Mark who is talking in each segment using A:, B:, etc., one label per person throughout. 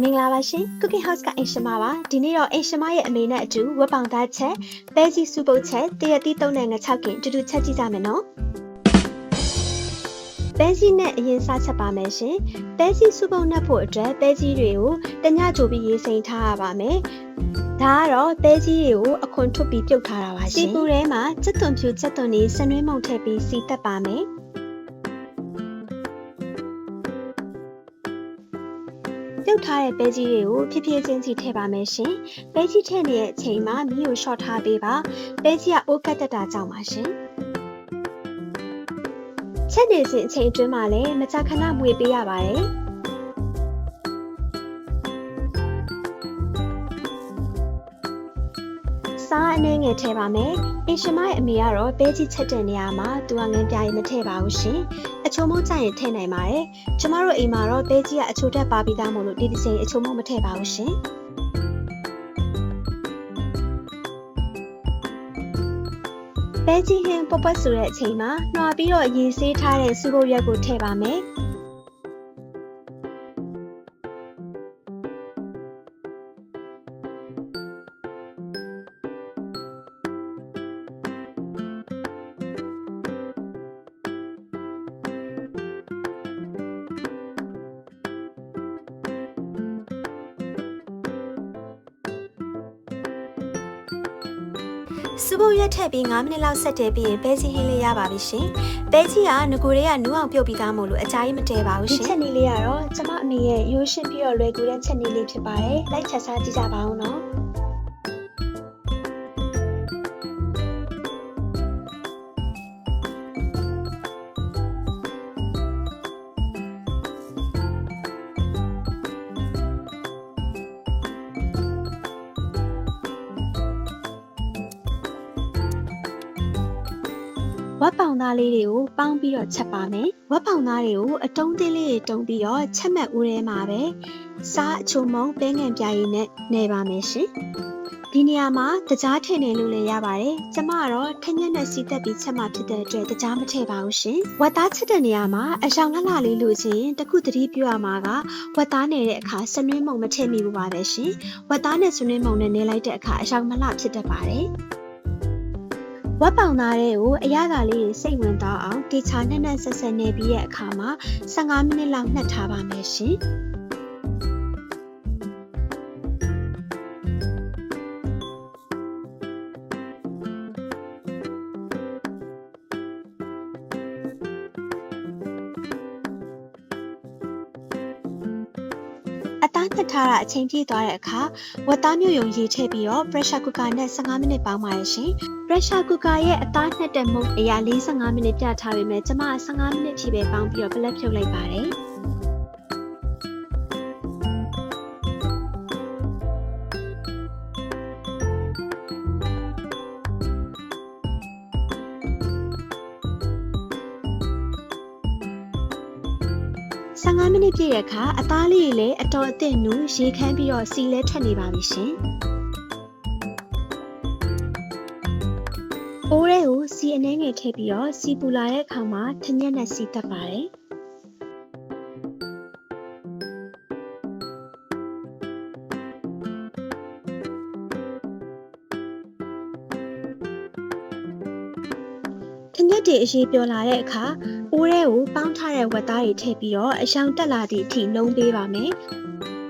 A: မင်္ဂလာပါရှင် Cooking House ကအင်ရှင်မပါဒီနေ့တော့အင်ရှင်မရဲ့အမေနဲ့အတူဝက်ပောင်သားချက်ပဲကြီးစုပုတ်ချက်တရက်တီးသုံးနဲ့ငါ6ကင်တူတူချက်ကြည့်ကြမယ်နော်ပဲကြီးနဲ့အရင်စားချက်ပါမယ်ရှင်ပဲကြီးစုပုတ်နှက်ဖို့အတွက်ပဲကြီးတွေကိုတညကြိုပြီးရေးစိမ်ထားရပါမယ်ဒါကတော့ပဲကြီးတွေကိုအခွန်ထုတ်ပြီးပြုတ်ထားတာပါရှင်စီပူထဲမှာစက်သွန်ဖြူစက်သွန်လေးစနွေးမုံထည့်ပြီးစီတက်ပါမယ် ပြုတ်ထားတဲ့ပဲကြီးတွေကိုဖြည်းဖြည်းချင်းစီထည့်ပါမယ်ရှင်။ပဲကြီးထည့်နေတဲ့အချိန်မှာမီးကိုရှော့ထားပေးပါ။ပဲကြီးကအိုးကတ်တက်တာကြောင့်ပါရှင်။ချက်နေစဉ်အချိန်အတွင်းမှာလည်းမကြာခဏမွေပေးရပါတယ်။ အနှဲငယ်ထည့်ပါမယ်။အင်ရှင်မရဲ့အမေကတော့ပဲကြီးချက်တဲ့နေရာမှာသူကငန်းပြားရင်မထည့်ပါဘူးရှင်။အချုံမိုးကြရင်ထည့်နိုင်ပါတယ်။ကျမတို့အိမ်မှာတော့ပဲကြီးကအချိုတက်ပါပြီးသားမို့လို့ဒီဒီစိန်အချုံမိုးမထည့်ပါဘူးရှင်။ပဲကြီးဟင်းပပွက်ဆိုတဲ့အချိန်မှာနှွာပြီးတော့ရေဆေးထားတဲ့စူပုတ်ရက်ကိုထည့်ပါမယ်။ စူပုတ်ရက်ထည့်ပြီး9မိနစ်လောက်ဆက်တဲပြီးရင်ပဲကြီးဟင်းလေးရပါပြီရှင်။ပဲကြီးကငကိုတွေကနူးအောင်ပြုတ်ပြီးသားမို့လို့အကြိုင်းမတဲပါဘူးရှင်။ဒီချက်နီလေးကတော့ကျမအမေရဲ့ရိုးရှင်းပြီးတော့လွယ်ကူတဲ့ချက်နီလေးဖြစ်ပါတယ်။လိုက်ချက်စားကြည့်ကြပါဦးနော်။ ဝက်ပောင်သားလေးတွေကိုပေါင်းပြီးတော့ချက်ပါမယ်ဝက်ပောင်သားတွေကိုအတုံးသေးလေးတွေတုံးပြီးတော့ချက်မဲ့ဦးထဲမှာပဲစားအချုံမုံပဲငံပြားရည်နဲ့နေပါမယ်ရှင်ဒီနေရာမှာတကြားထည့်နေလို့လည်းရပါတယ်။ကျမကတော့ထညက်နဲ့စီတက်ပြီးချက်မှဖြစ်တဲ့အတွက်တကြားမထည့်ပါဘူးရှင်။ဝက်သားချက်တဲ့နေရာမှာအယောင်လှလှလေးလို့ချင်းတခုတတိပြရမှာကဝက်သားနေတဲ့အခါစနွေးမုံမထည့်မိဘူးပါပဲရှင်။ဝက်သားနဲ့စနွေးမုံနဲ့နေလိုက်တဲ့အခါအယောင်မလှဖြစ်တတ်ပါတယ်။ ဝက်ပောင်သားတွေကိုအရသာလေးစိတ်ဝင်သွားအောင်တေချာနဲ့နဲ့ဆက်ဆက်နေပြီးတဲ့အခါမှာ15မိနစ်လောက်နှက်ထားပါမယ်ရှင်။ အသားနှစ်ထားတာအချိန်ပြည့်သွားတဲ့အခါဝက်သားမျိုးယုံရေထည့်ပြီးတော့ pressure cooker နဲ့15မိနစ်ပေါင်းပါရရှင်။ pressure cooker ရဲ့အသားနှစ်တဲ့မုတ်အရာ45မိနစ်ပြထားပေမဲ့ကျမ15မိနစ်ဖြည့်ပဲပေါင်းပြီးတော့ပလက်ဖြုတ်လိုက်ပါတယ်။ 15မိနစ်ပြည့်တဲ့အခါအသားလေးတွေလည်းအတော်အသင့်နူးရေခမ်းပြီးတော့စီလဲထွက်နေပါပြီရှင်။အိုးထဲကိုစီအနှဲငယ်ထည့်ပြီးတော့စီပူလာတဲ့အခါမှာထညက်နဲ့စီတက်ပါတယ်။ထညက်တွေအရေးပြောလာတဲ့အခါ အိုးထဲကိုပေါင်းထားတဲ့ဝက်သားတွေထည့်ပြီးတော့အယောင်တက်လာသည့်အထိနှုံးပေးပါမယ်။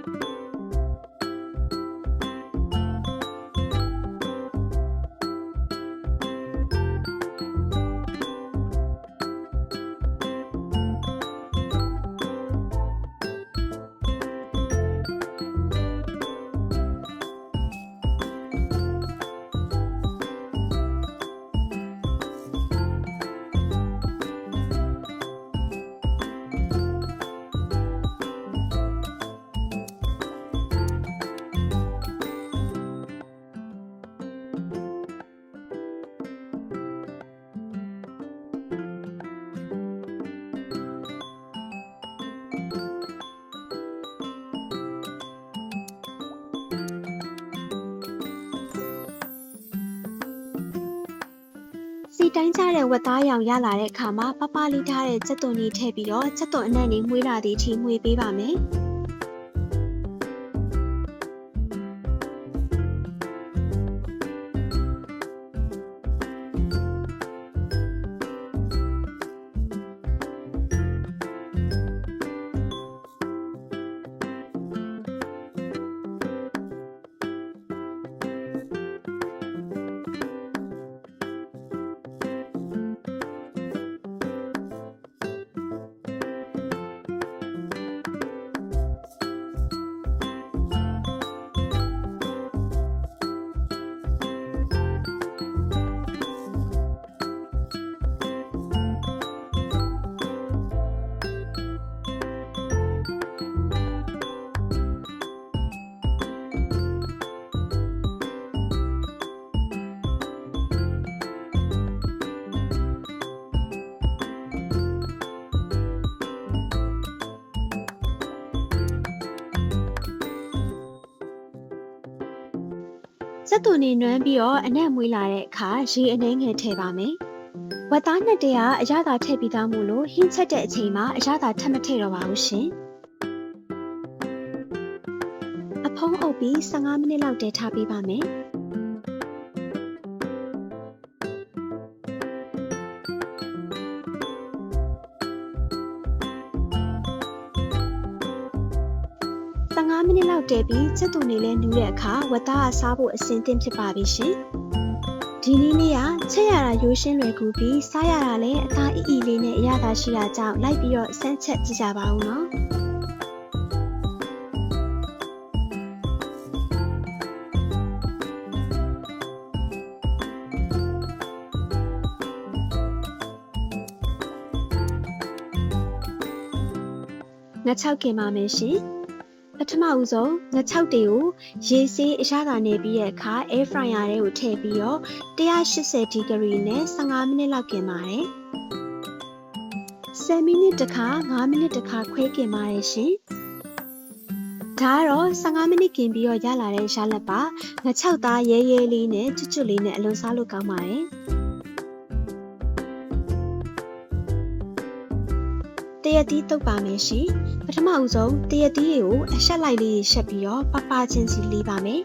A: တိုင်းကြတဲ့ဝက်သားရောင်ရလာတဲ့အခါမှာပပလေးထားတဲ့ချက်သွန်လေးထည့်ပြီးတော့ချက်သွန်အနံ့လေးမှုေးလာသည့်အထိမှုေးပေးပါမယ်။ စက်သွန်နေနွမ်းပြီးတော့အနက်မွေးလာတဲ့အခါရေအနှဲငယ်ထည့်ပါမယ်ဝက်သားနှစ်တရာအရသာထည့်ပြီးသားမို့လို့ဟင်းချက်တဲ့အချိန်မှာအရသာထပ်မထည့်တော့ပါဘူးရှင်အဖုံးအုပ်ပြီး15မိနစ်လောက်တည်ထားပေးပါမယ် မိနစ်လောက်တည်ပြီးချက်သွန်နေလဲနူးတဲ့အခါဝက်သားကစားဖို့အဆင်သင့်ဖြစ်ပါပြီရှင်ဒီနည်းလေးကချက်ရတာရိုးရှင်းလွယ်ကူပြီးစားရတာလည်းအသားအီအီလေးနဲ့အရသာရှိတာကြောင့်လိုက်ပြီးတော့စမ်းချက်ကြည့်ကြပါဦးနော်ငါ6ခင်ပါမယ်ရှင် ပထမဦးဆုံးငါ6တွေကိုရေဆေးအရသာနေပြီးတဲ့အခါ air fryer ထဲကိုထည့်ပြီးတော့180ဒီဂရီနဲ့15မိနစ်လောက်กินပါတယ်10မိနစ်တခါ5မိနစ်တခါခွဲกินပါတယ်ရှင်ဒါကတော့15မိနစ်กินပြီးတော့ရလာတဲ့ရလတ်ပါငါ6သားရဲရဲလေးနဲ့ကျွတ်ကျွတ်လေးနဲ့အလွန်စားလို့ကောင်းပါတယ် ရက်သီးတုပ်ပါမယ်ရှင်ပထမဦးဆုံးတရက်သီးတွေကိုအရှက်လိုက်လေးရှက်ပြီးတော့ပပချင်းစီလေးပါမယ်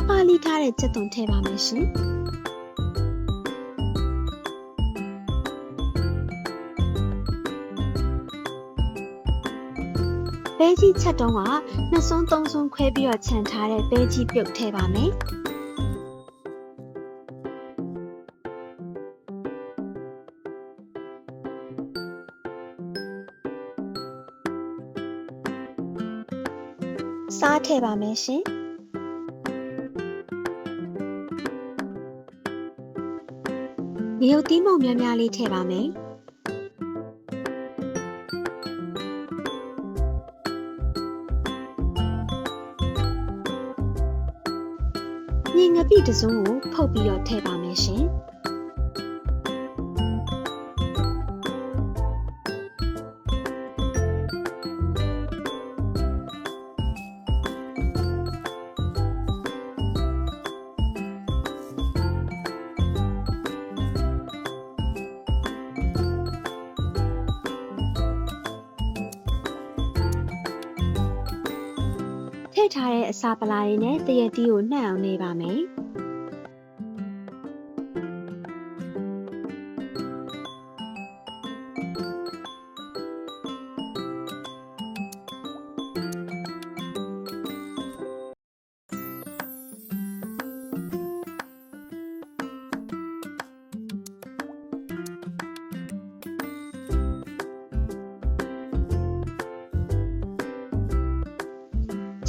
A: ပပလေးထားတဲ့ချက်သွန်ထည့်ပါမယ်ရှင်ပဲကြီးချက်တုံးကနှစ်စွန်းသုံးစွန်းခွဲပြီးတော့ခြံထားတဲ့ပဲကြီးပြုတ်ထည့်ပါမယ်စားထည့်ပါမယ်ရှင် ငရုတ်သီးမုံများများလေးထည့်ပါမယ်ညင်ငပိတစုံကိုဖုတ်ပြီးတော့ထည့်ပါမယ်ရှင် ထည့်ထားတဲ့အစာပလာတွေနဲ့တရက်သီးကိုနှံ့အောင်နေပါမယ်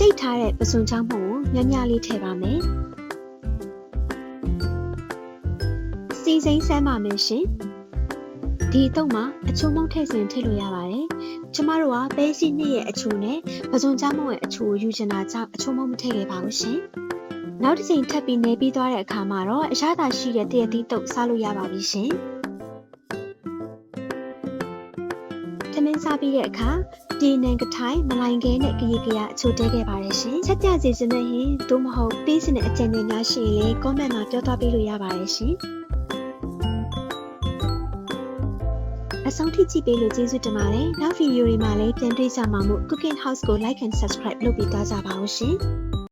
A: ကြိတ်ထားတဲ့ပစွန်ချောင်းမှုကိုများများလေးထည့်ပါမယ်စီစိမ့်ဆန်းပါမယ်ရှင်ဒီအတုံးမှာအချိုးမုံထည့်စဉ်ထည့်လို့ရပါတယ်ကျမတို့ကပဲစီနှစ်ရဲ့အချိုးနဲ့ပစွန်ချောင်းမုံရဲ့အချိုးကိုယူချင်တာကြောင့်အချိုးမုံမထည့်ခဲ့ပါဘူးရှင်နောက်တစ်ချိန်ထပ်ပြီးနေပြီးသွားတဲ့အခါမှာတော့အရသာရှိတဲ့တရသီးတုပ်စားလို့ရပါပြီရှင်သမင်းစားပြီးတဲ့အခါ ဒီနန်ကထိုင်မလိုင်ခဲနဲ့ကရီကရအချိုတဲခဲ့ပါတယ်ရှင်ချက်ပြစီစနဲ့ရင်သို့မဟုတ်ပေးစင်တဲ့အကြံဉာဏ်များရှိရင်လည်း comment မှာပြောသွားပေးလို့ရပါတယ်ရှင်အဆုံးထိကြည့်ပေးလို့ကျေးဇူးတင်ပါတယ်နောက်ဗီဒီယိုတွေမှာလည်းပြန်တွေ့ကြမှာမို့ Cooking House ကို like and subscribe လုပ်ပြီးသားကြပါဦးရှင်